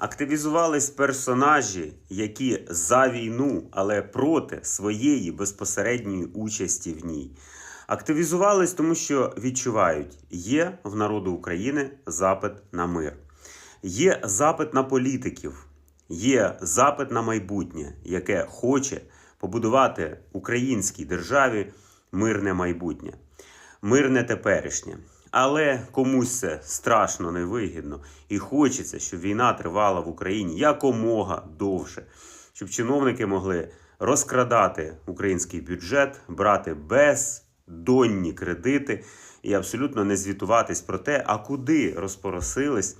Активізувались персонажі, які за війну, але проти своєї безпосередньої участі в ній. Активізувались, тому що відчувають, є в народу України запит на мир, є запит на політиків, є запит на майбутнє, яке хоче побудувати українській державі мирне майбутнє, мирне теперішнє. Але комусь це страшно невигідно і хочеться, щоб війна тривала в Україні якомога довше, щоб чиновники могли розкрадати український бюджет, брати бездонні кредити і абсолютно не звітуватись про те, а куди розпоросились,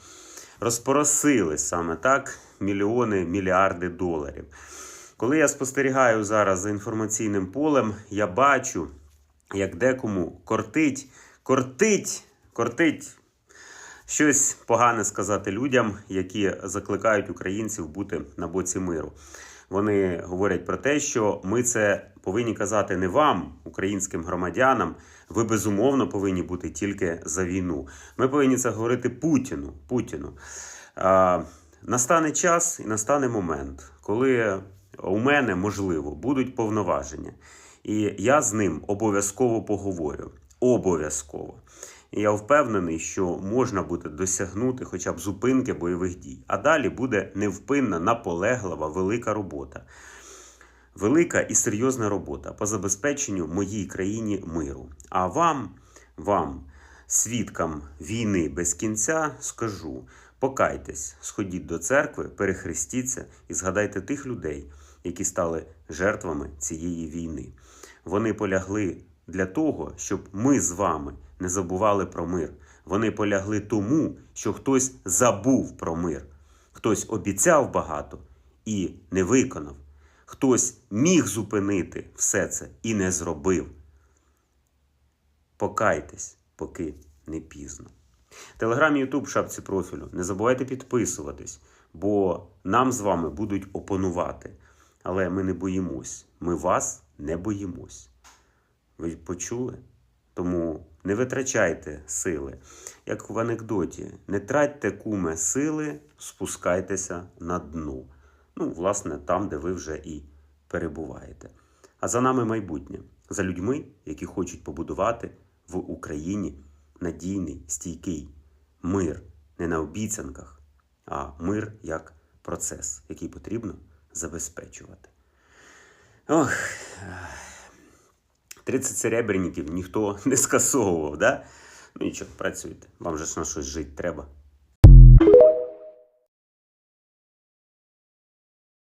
розпоросились саме так мільйони, мільярди доларів. Коли я спостерігаю зараз за інформаційним полем, я бачу, як декому кортить, кортить, кортить щось погане сказати людям, які закликають українців бути на боці миру. Вони говорять про те, що ми це повинні казати не вам, українським громадянам. Ви безумовно повинні бути тільки за війну. Ми повинні це говорити Путіну. Путіну. А, настане час і настане момент, коли у мене можливо будуть повноваження, і я з ним обов'язково поговорю. Обов'язково. І я впевнений, що можна буде досягнути хоча б зупинки бойових дій. А далі буде невпинна, наполеглива, велика робота. Велика і серйозна робота по забезпеченню моїй країні миру. А вам, вам, свідкам війни без кінця, скажу: покайтесь, сходіть до церкви, перехрестіться і згадайте тих людей, які стали жертвами цієї війни. Вони полягли для того, щоб ми з вами не забували про мир. Вони полягли тому, що хтось забув про мир, хтось обіцяв багато і не виконав. Хтось міг зупинити все це і не зробив. Покайтесь, поки не пізно. Телеграм, Ютуб, шапці профілю. Не забувайте підписуватись, бо нам з вами будуть опонувати. Але ми не боїмось. Ми вас не боїмось. Ви почули? Тому не витрачайте сили. Як в анекдоті, не тратьте куме сили, спускайтеся на дно. Ну, власне, там, де ви вже і перебуваєте. А за нами майбутнє, за людьми, які хочуть побудувати в Україні надійний, стійкий мир не на обіцянках, а мир як процес, який потрібно забезпечувати. Ох, 30 серебряників ніхто не скасовував, да? Ну нічого, працюйте. Вам же ж на щось жити треба.